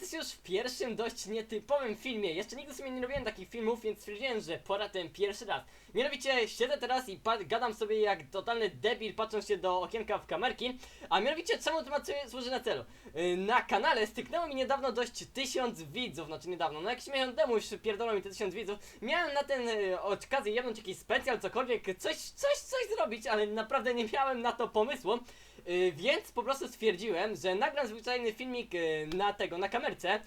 jesteście już w pierwszym dość nietypowym filmie. Jeszcze nigdy sobie nie robiłem takich filmów, więc stwierdziłem, że pora ten pierwszy raz. Mianowicie siedzę teraz i gadam sobie jak totalny debil, patrząc się do okienka w kamerki. A mianowicie czemu ma co- służy na celu? Yy, Na kanale styknęło mi niedawno dość tysiąc widzów, znaczy niedawno, no jakiś miesiąc temu już pierdolą mi te tysiąc widzów. Miałem na ten yy, okazję jebnąć jakiś specjal, cokolwiek, coś, coś, coś zrobić, ale naprawdę nie miałem na to pomysłu. Yy, więc po prostu stwierdziłem, że nagram zwyczajny filmik yy, na tego, na kamerce.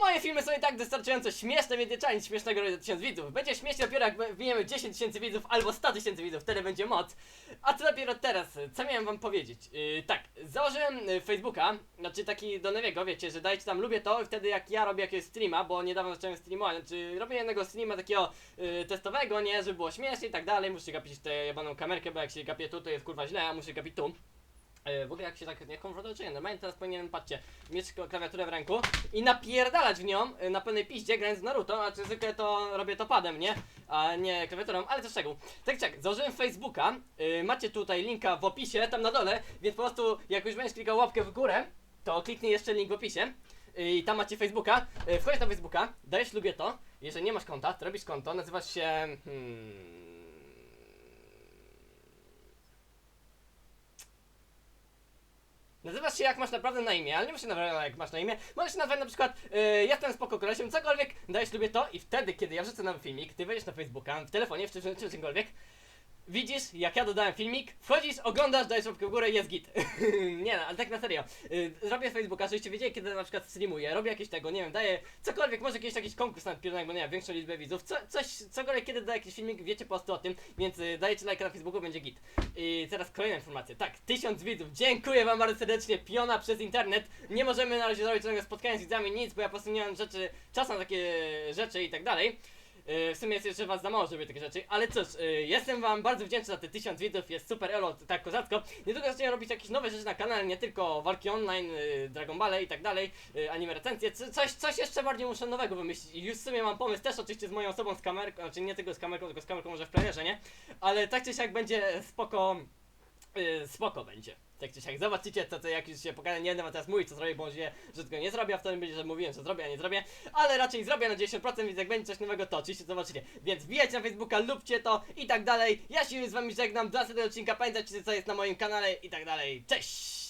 Moje filmy są i tak wystarczająco śmieszne, więc nie trzeba nic śmiesznego robić do 1000 widzów. Będzie śmiesznie dopiero jak wbijemy 10 tysięcy widzów albo 100 tysięcy widzów, wtedy będzie moc. A co dopiero teraz, co miałem wam powiedzieć? Yy, tak, założyłem yy, Facebooka, znaczy taki do Newiego, wiecie, że dajcie tam lubię to i wtedy jak ja robię jakiegoś streama, bo niedawno zacząłem streamować, znaczy robię jednego streama takiego yy, testowego, nie, żeby było śmiesznie i tak dalej, muszę gapić tę jebaną kamerkę, bo jak się gapię tu, to jest kurwa źle, a muszę gapić tu. E, W ogóle jak się tak nie konfrontuję, normalnie teraz powinienem, patrzcie, mieć klawiaturę w ręku i napierdalać w nią e, na pełnej piździe, grając w Naruto, a czy zwykle to robię to padem, nie? A nie klawiaturą, ale to szczegół. Tak, tak, założyłem Facebooka, y, macie tutaj linka w opisie, tam na dole, więc po prostu jak już będziesz klikał łapkę w górę, to kliknij jeszcze link w opisie. I tam macie Facebooka. Wchodzisz na Facebooka, dajesz lubię to. Jeżeli nie masz konta, to robisz konto, nazywasz się. Hmm, Nazywasz się jak masz naprawdę na imię, ale nie musisz naprawdę jak masz na imię. Możesz się nazwać na przykład yy, jestem spoko kolesiem, cokolwiek, dajesz lubię to i wtedy, kiedy ja wrzucę nowy filmik, ty wejdziesz na Facebooka, w telefonie, w czym, czy czymkolwiek, widzisz jak ja dodałem filmik, wchodzisz, oglądasz, dajesz łapkę w górę jest git. nie no, ale tak na serio. Yy, robię Facebooka, żebyście wiedzieli, kiedy na przykład streamuję, robię jakieś tego, nie wiem, daję cokolwiek, może jakiś jakiś konkurs na pierdonek, bo nie wiem, większą liczbę widzów, co, coś, cokolwiek, kiedy daję jakiś filmik, wiecie po prostu o tym, więc yy, dajecie lajka na Facebooku, będzie git. I teraz kolejna informacja. Tak, tysiąc widzów. Dziękuję wam bardzo serdecznie. Piona przez internet. Nie możemy na razie zrobić żadnego spotkania z widzami, nic, bo ja po prostu nie mam rzeczy, czas na takie rzeczy i tak dalej. Yy, W sumie jest jeszcze was za mało, żeby takie rzeczy, ale cóż, yy, jestem wam bardzo wdzięczny za te tysiąc widzów, jest super elo, tak kozacko. Niedługo zaczniemy robić jakieś nowe rzeczy na kanale, nie tylko walki online, yy, Dragon Ball i tak dalej, anime recenzje, co- coś, coś jeszcze bardziej muszę nowego wymyślić. I już w sumie mam pomysł też oczywiście z moją osobą z kamerką, znaczy nie tylko z kamerką, tylko z kamerką może w plenerze, nie? Ale tak czy siak będzie spoko, spoko będzie. Tak czy siak, zobaczycie co to jak już się pokaże, nie będę teraz mówić co zrobię, bo może wie, że tego nie zrobię, a wtedy będzie, że mówiłem, że zrobię, a nie zrobię, ale raczej zrobię na 10%, więc jak będzie coś nowego, to oczywiście zobaczycie. Więc wbijajcie na Facebooka, lubcie to i tak dalej. Ja się z wami żegnam, do następnego odcinka, pamiętajcie co jest na moim kanale i tak dalej. Cześć!